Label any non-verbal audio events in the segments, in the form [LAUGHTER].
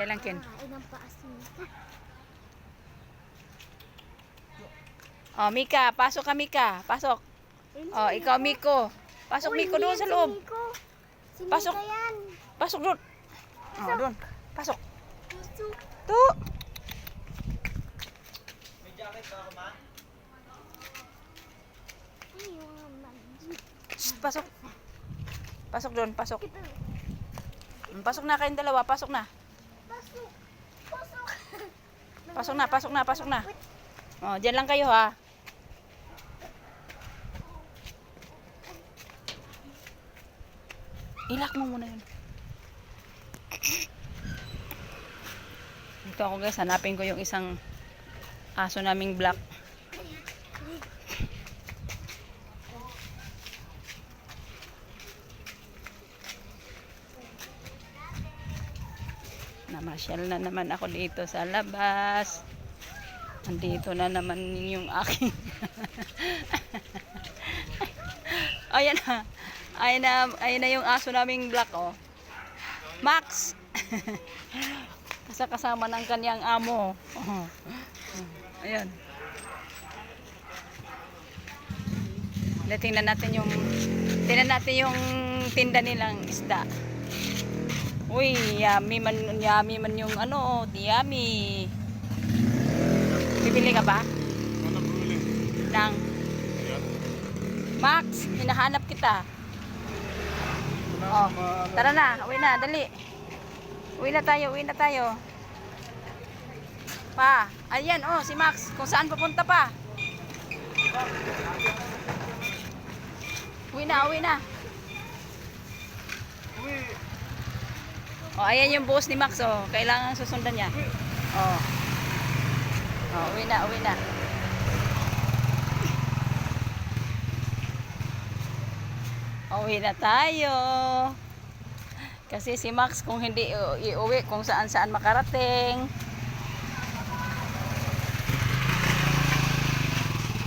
Kailan, ka. Oh, Mika, pasok ka, Mika. Pasok. Oh, ikaw, Miko. Pasok, Miko, doon sa loob. Si Pasok. Yan. Pasok doon. Oh, doon. Pasok. Tu. Ay, yung mga magic. Shh, pasok. Pasok doon, pasok. Ito. Mm, Pasok na kayong dalawa, pasok na. Pasok. Na, pasok na, pasok na. Oh, diyan lang kayo ha. Ilak mo muna yun. Dito ako guys, hanapin ko yung isang aso naming black. Namasyal na naman ako dito sa labas. Andito na naman yung aking... [LAUGHS] ayan na. Ayan na, ayan na yung aso naming black, oh. Max! [LAUGHS] Kasa kasama ng kanyang amo. Oh. [LAUGHS] Ayan. Tingnan natin yung tingnan natin yung tinda nilang isda. Uy, yummy man, yummy man yung ano, yummy. Bibili ka ba? Ano bumili? Ng Yan. Max, hinahanap kita. Oh, tara na, uwi na, dali. Uwi na tayo, uwi na tayo. Pa, ayan, oh, si Max, kung saan papunta pa. Uwi na, uwi na. Uy, Oh, ayan yung boss ni Max, oh. Kailangan susundan niya. Oh. Oh, uwi na, uwi na. Uwi na tayo. Kasi si Max kung hindi iuwi kung saan saan makarating.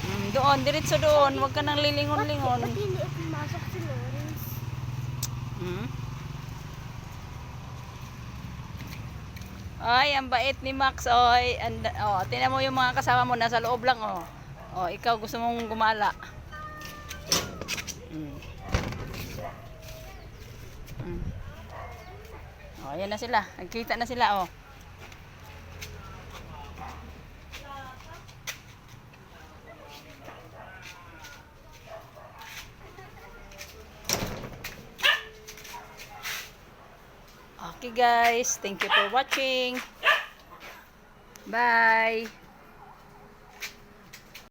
Mm, doon, diretso doon. Huwag ka nang lilingon-lingon. ba't hindi pumasok si Lawrence? Hmm? Ay, ang bait ni Max, oy. And, oh, tinan mo yung mga kasama mo, nasa loob lang, oh. Oh, ikaw gusto mong gumala. Hmm. Hmm. Oh, ayan na sila. Nagkita na sila, oh. Okay guys, thank you for watching. Bye.